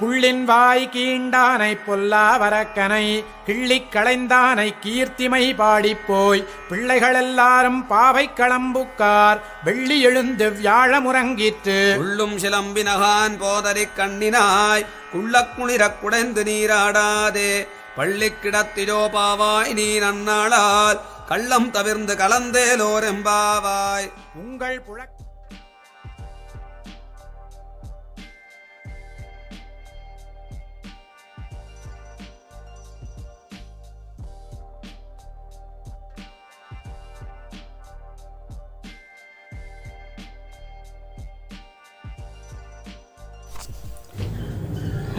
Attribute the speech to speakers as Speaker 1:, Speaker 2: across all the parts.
Speaker 1: புள்ளின் வாய் கீண்டானை பொல்லா வரக்கனை கிள்ளிக் களைந்தானை கீர்த்திமை பாடிப்போய் பிள்ளைகளெல்லாரும் பாவை களம்புக்கார் வெள்ளி எழுந்து வியாழமுறங்கிற்று.
Speaker 2: உள்ளும் சிலம்பினகான் போதரிக் கண்ணினாய் குள்ளக் குளிரக் குடைந்து நீராடாதே. பள்ளிக் கிடத்திலோ பாவாய் நீ நன்னாளால் கள்ளம் தவிர்ந்து கலந்தேலோரெம்பாவாய்
Speaker 1: உங்கள் புழக்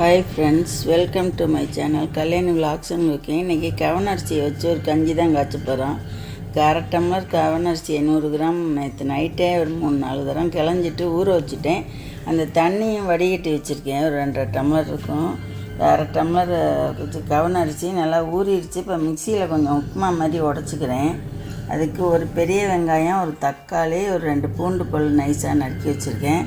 Speaker 3: hi friends welcome to my channel Kalyani விலாக்ஸ்னு உங்களுக்கு இன்றைக்கி கவனரிசியை வச்சு ஒரு கஞ்சி தான் காய்ச்ச போகிறோம் அரை டம்ளர் கவனரிசி நூறு கிராம். நேற்று நைட்டே ஒரு மூணு நாலு தரம் கிளஞ்சிட்டு ஊற வச்சுட்டேன். அந்த தண்ணியும் வடிகட்டி வச்சுருக்கேன். ஒரு ரெண்டரை டம்ளர் இருக்கும். அரை டம்ளர் கொஞ்சம் கவனரிசி நல்லா ஊறிடுச்சு இப்போ மிக்சியில் கொஞ்சம் உப்புமா மாதிரி உடச்சிக்கிறேன். அதுக்கு ஒரு பெரிய வெங்காயம் ஒரு தக்காளி ஒரு ரெண்டு பூண்டு பல் நைஸாக நறுக்கி வச்சுருக்கேன்.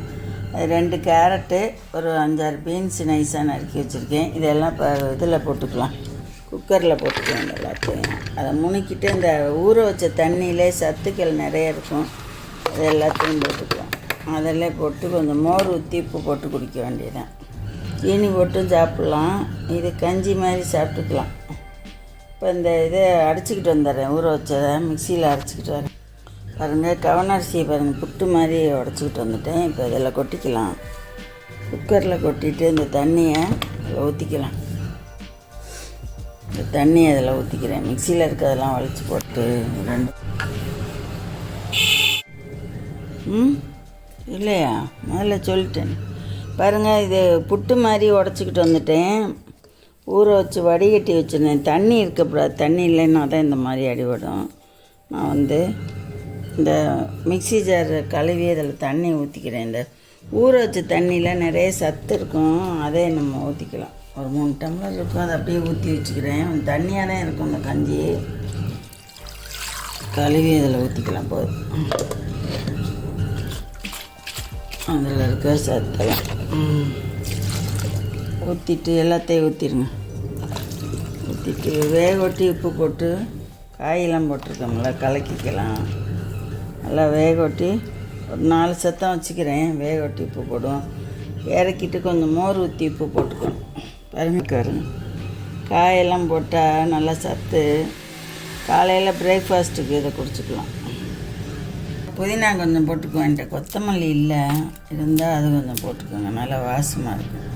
Speaker 3: ரெண்டு கேரட்டு ஒரு அஞ்சாறு பீன்ஸ் நைஸாக நறுக்கி வச்சுருக்கேன். இதெல்லாம் இப்போ இதில் போட்டுக்கலாம். குக்கரில் போட்டுக்கலாம் எல்லாத்தையும். அதை முணுக்கிட்டு இந்த ஊற வச்ச தண்ணியிலே சத்துக்கள் நிறைய இருக்கும். அது எல்லாத்தையும் போட்டுக்கலாம். அதெல்லாம் போட்டு கொஞ்சம் மோர் ஊற்றி உப்பு போட்டு குடிக்க வேண்டியதுதான். சீனி போட்டும் சாப்பிட்லாம். இது கஞ்சி மாதிரி சாப்பிட்டுக்கலாம். இப்போ இந்த இதை அடிச்சுக்கிட்டு வந்துடுறேன். ஊற வச்சதை மிக்சியில் அரைச்சிக்கிட்டு வரேன். பாருங்கள் கவனரிசியை பாருங்கள் புட்டு மாதிரி உடச்சிக்கிட்டு வந்துட்டேன். இப்போ இதில் கொட்டிக்கலாம். குக்கரில் கொட்டிட்டு இந்த தண்ணியை அதில் ஊற்றிக்கலாம் இந்த தண்ணியை அதில் ஊற்றிக்கிறேன் மிக்சியில் இருக்கிறதெல்லாம் வலிச்சு போட்டு ரெண்டு. ம்? இல்லையா? முதல்ல சொல்லிட்டேன். பாருங்கள் இது புட்டு மாதிரி உடச்சிக்கிட்டு வந்துட்டேன். ஊற வச்சு வடிகட்டி வச்சுருந்தேன். தண்ணி இருக்கக்கூடாது தண்ணி இல்லைன்னா தான் இந்த மாதிரி அடிபடும். நான் வந்து இந்த மிக்ஸி ஜார் கழுவி அதில் தண்ணி ஊற்றிக்கிறேன் இந்த ஊற வச்ச தண்ணியில் நிறைய சத்து இருக்கும். அதே நம்ம ஊற்றிக்கலாம் ஒரு மூணு டம்ளர் இருக்கும். அதை அப்படியே ஊற்றி வச்சுக்கிறேன். தண்ணியாக தான் இருக்கும் இந்த கஞ்சி. கழுவி அதில் ஊற்றிக்கலாம் போதும். அதில் இருக்க சத்தெல்லாம். ஊற்றிட்டு எல்லாத்தையும் ஊற்றிடுங்க ஊற்றிட்டு வேக ஒட்டி உப்பு போட்டு காயெல்லாம் போட்டிருக்கோம்ல கலக்கிக்கலாம். நல்லா வேக ஒட்டி ஒரு நாலு சத்தம் வச்சுக்கிறேன். வேக ஒட்டி உப்பு போடுவோம். இறக்கிட்டு கொஞ்சம் மோர் ஊற்றி உப்பு போட்டுக்கணும். பாருங்க காயெல்லாம் போட்டால் நல்லா சத்து. காலையில் பிரேக்ஃபாஸ்ட்டுக்கு இதை குடிச்சிக்கலாம். புதினா கொஞ்சம் போட்டுக்குவேன் என்கிட்ட கொத்தமல்லி இல்லை. இருந்தால் அது கொஞ்சம் போட்டுக்கோங்க. நல்லா வாசமாக இருக்கும்.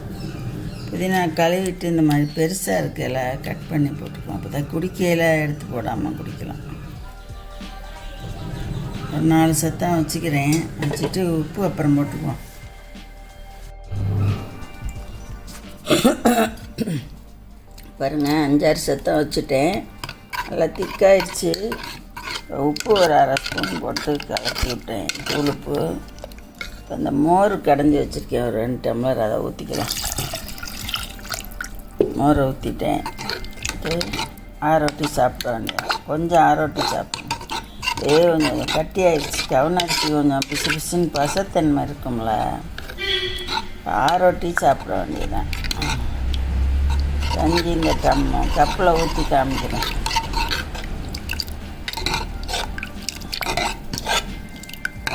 Speaker 3: புதினா கழுவிட்டு இந்த மாதிரி பெருசாக இருக்கையில் கட் பண்ணி போட்டுக்குவோம் அப்போ தான் குடிக்கையில் எடுத்து போடாமல் குடிக்கலாம். ஒரு நாலு சத்தம் வச்சுக்கிறேன். வச்சுட்டு உப்பு அப்புறம் போட்டுக்குவோம். பாருங்கள் அஞ்சாறு சத்தம் வச்சுட்டேன். நல்லா திக்காயிடுச்சு. உப்பு ஒரு அரை ஸ்பூன் போட்டு கலக்கி விட்டேன். தூள் உப்பு மோர் கடைஞ்சி வச்சுருக்கேன். ஒரு ரெண்டு டம்ளர் அதை ஊற்றிக்கலாம் மோரை ஊற்றிட்டேன் ஆரோட்டி சாப்பிட வேண்டியது கொஞ்சம் ஆரோட்டி சாப்பிடணும் ஏ கொஞ்சம் கட்டி ஆயிடுச்சு. கவனரிசி கொஞ்சம் பிசு பிசுன்னு பசத்தன்மை இருக்கும்ல. ஆரோட்டி சாப்பிட வேண்டியதுதான். கஞ்சி இந்த டம் கப்பில் ஊற்றி காமிக்கிறேன்.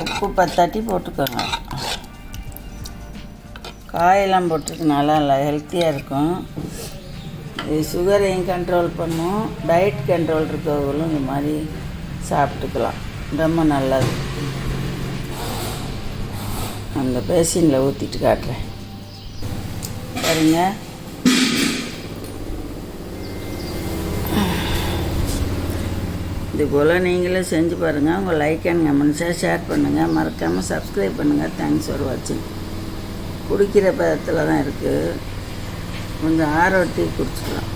Speaker 3: உப்பு பத்தாட்டி போட்டுக்கோங்க. காயெல்லாம் போட்டிருக்கனால நல்லா இல்லை ஹெல்த்தியாக இருக்கும். இது சுகரையும் கண்ட்ரோல் பண்ணும். டயட் கண்ட்ரோல் இருக்கவங்களும் இந்த மாதிரி சாப்பிட்டுக்கலாம். ரொம்ப நல்லது. அந்த பேசினில் ஊற்றிட்டு காட்டுறேன். பாருங்க. இது போல் நீங்களும் செஞ்சு பாருங்கள் உங்கள் லைக் அண்ட் கமெண்ட்ஸாக ஷேர் பண்ணுங்கள் மறக்காமல் சப்ஸ்கிரைப் பண்ணுங்கள் தேங்க்ஸ் ஃபார் வாட்சிங் குடிக்கிற பதத்தில் தான் இருக்குது கொஞ்சம் ஆரோட்டி குடிச்சிக்கலாம்.